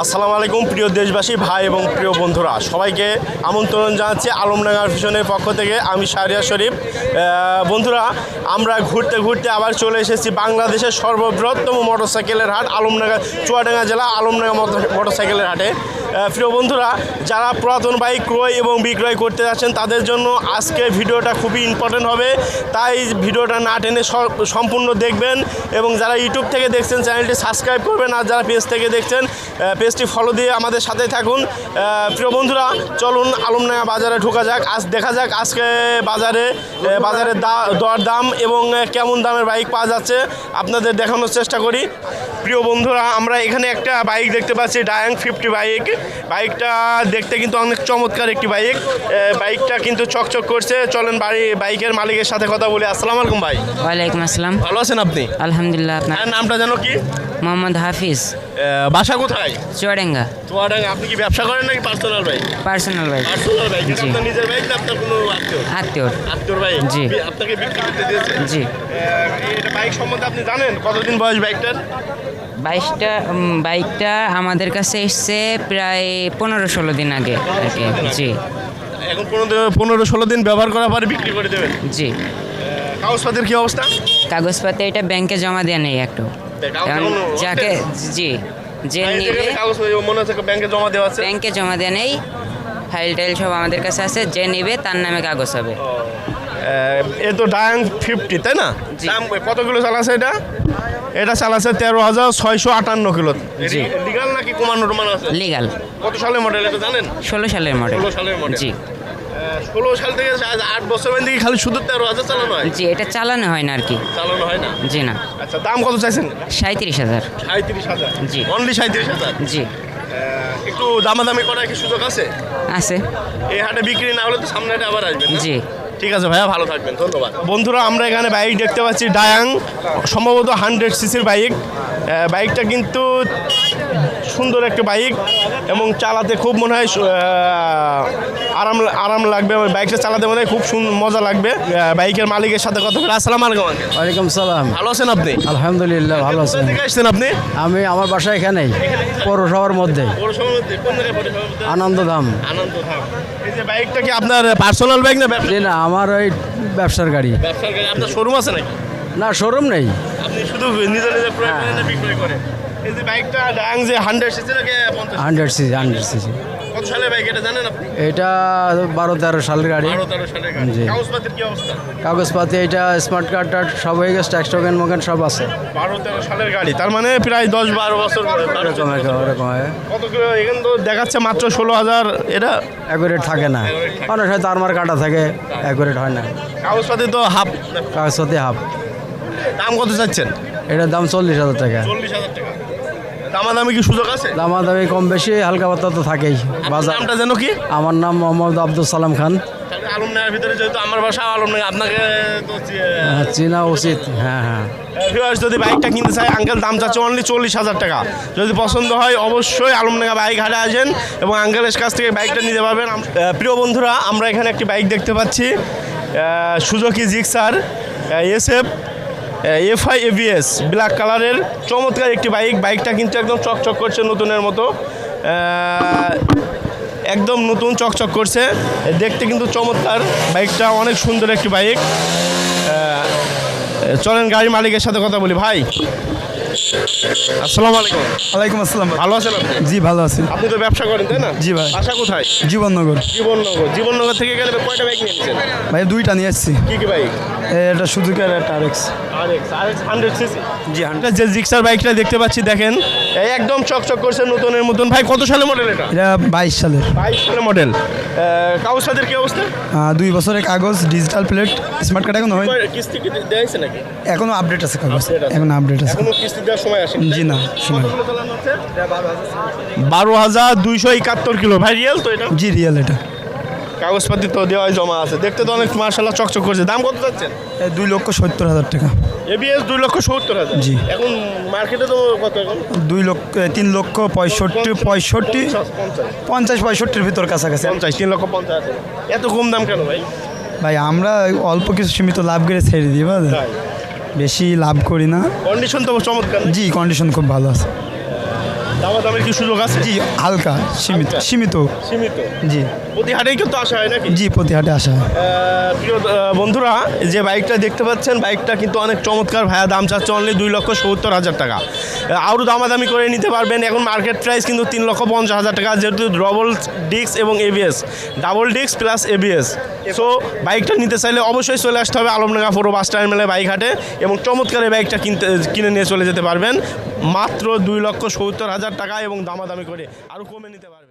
আসসালামু আলাইকুম, প্রিয় দেশবাসী, ভাই এবং প্রিয় বন্ধুরা। সবাইকে আমন্ত্রণ জানাচ্ছি আলমডাঙ্গার ভিশনের পক্ষ থেকে আমি শাহরিয়া শরীফ। বন্ধুরা, আমরা ঘুরতে ঘুরতে আবার চলে এসেছি বাংলাদেশের সর্ববৃহত্তম মোটরসাইকেলের হাট, আলমডাঙ্গা, চুয়াডাঙ্গা জেলা, আলমডাঙ্গা মোটর- মোটরসাইকেলের হাটে। প্রিয় বন্ধুরা, যারা পুরাতন বাইক ক্রয় এবং বিক্রয় করতে যাচ্ছেন, তাদের জন্য আজকে ভিডিওটা খুবই ইম্পর্টেন্ট হবে। তাই ভিডিওটা না টেনে সম্পূর্ণ দেখবেন এবং যারা ইউটিউব থেকে দেখছেন, চ্যানেলটি সাবস্ক্রাইব করবেন। আর যারা পেজ থেকে দেখছেন পেজটি ফলো দিয়ে আমাদের সাথে থাকুন। প্রিয় বন্ধুরা চলুন আলমডাঙ্গা বাজারে ঢোকা যাক। আজ দেখা যাক আজকে বাজারে বাজারের দা- দর দাম এবং কেমন দামের বাইক পাওয়া যাচ্ছে। আপনাদের দেখানোর চেষ্টা করি। প্রিয় বন্ধুরা আমরা এখানে একটা বাইক দেখতে পাচ্ছি ডায়াং ফিফটি বাইক বাইকটা দেখতে কিন্তু অনেক চমৎকার একটি বাইক। বাইকটা কিন্তু চকচক করছে। চলেন বাড়ি বাইকের মালিকের সাথে কথা বলি। আসসালামু আলাইকুম ভাই। ওয়ালাইকুম আসসালাম। ভালো আছেন আপনি? আলহামদুলিল্লাহ আপনার নামটা জানো কি? মোহাম্মদ হাফিজ। বাসা কোথায়? চুয়াডাঙ্গা। চুয়াডাঙ্গা আপনি কি ব্যবসা করেন নাকি personal bike personal bike personal bike এটা জি। আপনার নিজের বাইক না আপনার কোনো আত্মীয় আত্মীয় আত্মীয় বাইক জি। আপনাকে বিক্রি করতে দিয়েছে জি। এটা বাইক সম্বন্ধে আপনি জানেন? কতদিন বয়স বাইকটার বাইশটা বাইকটা আমাদের কাছে এসছে প্রায় পনেরো ষোলো দিন আগে আর কি জি। এখন পনেরো পনেরো ষোলো দিন ব্যবহার করার পরে বিক্রি করে দেবেন? জি। কাগজপাতির কি অবস্থা? কাগজপাতি এটা ব্যাংকে জমা দেওয়া নেই একটু। যাকে জি যে নেবে মনে হচ্ছে ব্যাংকে জমা দেওয়া আছে। ব্যাংকে জমা দেওয়া নেই। ফাইল টাইল সব আমাদের কাছে আছে যে নেবে তার নামে কাগজ হবে। এ তো ডায়াং ফিফটি তাই না। দাম কত কিলো চালাচ্ছে এটা? এটা চালাচ্ছে তেরো হাজার ছয়শো আটান্ন কিলো। জি। লিগাল নাকি কমানো টমানো আছে? লিগাল কত সালের মডেল এটা জানেন? ষোলো সালের মডেল ষোলো সালের মডেল জি। ষোলো সাল থেকে আট বছর পর্যন্ত কি খালি শুধু তেরো হাজার চালানো হয়? জি এটা চালানো হয় না আর কি। চালানো হয় না? জি না। আচ্ছা দাম কত চাইছেন? সাঁত্রিশ হাজার। সাঁত্রিশ হাজার? জি। অনলি সাঁত্রিশ হাজার? জি। একটু দামাদামি করার কি সুযোগ আছে? আছে। এই হাটে বিক্রি না হলে তো সামনে হাটে আবার আসবেন জি। ঠিক আছে ভাইয়া ভালো থাকবেন ধন্যবাদ। বন্ধুরা আমরা এখানে বাইক দেখতে পাচ্ছি ডায়াং সম্ভবত হান্ড্রেড সিসির বাইক। বাইকটা কিন্তু সুন্দর একটা বাইক এবং চালাতে খুব মনে হয় আরাম আরাম লাগবে। বাইকটা চালাতে মনে হয় খুব মজা লাগবে। বাইকের মালিকের সাথে কথা বলে। আসসালাম আলাইকুম। ওয়ালাইকুম সালাম। ভালো আছেন আপনি? আলহামদুলিল্লাহ ভালো আছেন আসছেন আপনি? আমি আমার বাসা এখানেই পৌরসভার মধ্যে? আনন্দধাম। আনন্দধাম। এই যে বাইকটা কি আপনার পার্সোনাল বাইক না না আমার ওই ব্যবসার গাড়ি। ব্যবসার গাড়ি। আপনার শোরুম আছে নাকি? না শোরুম নেই। আপনি শুধু নিজে নিজে করেন না বিক্রয় করেন? এই যে বাইকটা ডাং যে হান্ড্রেড সিসি নাকি হান্ড্রেড সিসি হান্ড্রেড সিসি কত সালে বাইক এটা জানেন আপনি? এটা বারো তেরো সালের গাড়ি। বারো তেরো সালের গাড়ি। জি। কাগজপাতির কি অবস্থা? কাগজপাতি এটা স্মার্ট কার্ড টার্ড সব হয়ে গেছে ট্যাক্স টোকেন মোকেন সব আছে। বারো তেরো সালের গাড়ি তার মানে প্রায় দশ বারো বছর পরে, এরকম এরকম কত কিলো এখানে তো দেখাচ্ছে মাত্র ষোলো হাজার এটা? অ্যাকুরেট থাকে না। অনেক হয়তো আরমার কাটা থাকে অ্যাকুরেট হয় না। কাগজপাতি তো হাফ কাগজপাতি হাফ দাম কত চাচ্ছেন? এটার দাম চল্লিশ হাজার টাকা। চল্লিশ হাজার টাকা। দামাদামি কি সুযোগ আছে? দামা দামি কম বেশি হালকা পাতা তো থাকেই। বাজার নামটা যেন কি? আমার নাম মোহাম্মদ আব্দুল সালাম খান। ভিতরে যেহেতু আমার বাসা আপনাকে হ্যাঁ, চেনা উচিত। হ্যাঁ হ্যাঁ। ভিউয়ার্স যদি বাইকটা কিনতে আঙ্কেল দাম চাচ্ছে অনলি চল্লিশ হাজার টাকা। যদি পছন্দ হয় অবশ্যই বাইক হাটে আসেন এবং আঙ্কেলের কাছ থেকে বাইকটা নিতে পারবেন। প্রিয় বন্ধুরা আমরা এখানে একটি বাইক দেখতে পাচ্ছি। Suzuki Gixxer SF FI ABS black কালারের, চমৎকার একটি বাইক। বাইকটা কিন্তু একদম চকচক করছে নতুনের মতো। একদম নতুন চকচক করছে। দেখতে কিন্তু চমৎকার। বাইকটা অনেক সুন্দর একটি বাইক। চলেন গাড়ি মালিকের সাথে কথা বলি। ভাই আসসালামু আলাইকুম। ওয়ালাইকুম আসসালাম ভালো আছেন আপনি? জি ভালো আছি। আপনি তো ব্যবসা করেন তাই না? জি ভাই। বাসা কোথায়? জীবননগর। জীবননগর। জীবননগর থেকে গেলে কয়টা বাইক নিয়ে ভাই দুইটা নিয়ে এসেছি কি কি বাইক এটা একটা আরএক্স আরএক্স সিসি জি এটা যে জিক্সার বাইকটা দেখতে পাচ্ছি দেখেন। এই একদম চকচক করছে নতুনের মতন। ভাই কত সালে মডেল এটা? এটা বাইশ সালের। বাইশ সালে মডেল কাগজপাতির কি অবস্থা? দুই বছরের কাগজ ডিজিটাল প্লেট স্মার্ট কার্ড এখনও হয় কিস্তি কি দেয়ছে নাকি? এখনও আপডেট আছে কাগজ। এখন আপডেট আছে। এখনও কিস্তি দেওয়ার সময় আসেনি জি না সময়? বারো হাজার দুইশো একাত্তর কিলো ভাই রিয়েল তো এটা? জি রিয়েল এটা। কাগজপাতি তো দেওয়া জমা আছে। দেখতে তো অনেক মার্শাল্লাহ চকচক করছে। দাম কত যাচ্ছেন দুই লক্ষ সত্তর হাজার টাকা। এবিএস দুই লক্ষ সত্তর হাজার। জি। এখন মার্কেটে তো কত এখন? দুই লক্ষ তিন লক্ষ পঁয়ষট্টি পঁয়ষট্টি পঞ্চাশ পঁয়ষট্টির ভিতর কাছাকাছি। পঞ্চাশ তিন লক্ষ পঞ্চাশ এত কম দাম কেন ভাই? ভাই আমরা অল্প কিছু সীমিত লাভ করে ছেড়ে দিই বুঝলেন? বেশি লাভ করি না। কন্ডিশন তো চমৎকার। জি কন্ডিশন খুব ভালো আছে। দামাদামের কি সুযোগ আছে? জি হালকা সীমিত সীমিত। সীমিত? জি। প্রতি হাটেই কিন্তু আসা হয় নাকি? জি প্রতি হাটে আসা হয়। প্রিয় বন্ধুরা যে বাইকটা দেখতে পাচ্ছেন বাইকটা কিন্তু অনেক চমৎকার। ভাইয়া দাম চাচ্ছে অনলি দুই লক্ষ সত্তর হাজার টাকা। আরও দামাদামি করে নিতে পারবেন। এখন মার্কেট প্রাইস কিন্তু তিন লক্ষ পঞ্চাশ হাজার টাকা যেহেতু ডবল ডিস্ক এবং ABS double disc plus ABS so বাইকটা নিতে চাইলে অবশ্যই চলে আসতে হবে আলমডাঙ্গা পুরো বাস টার্মিনালে বাইক হাটে এবং চমৎকার এই বাইকটা কিনতে কিনে নিয়ে চলে যেতে পারবেন। মাত্র দুই লক্ষ সত্তর হাজার টাকা এবং দামাদামি করে আরও কমে নিতে পারবেন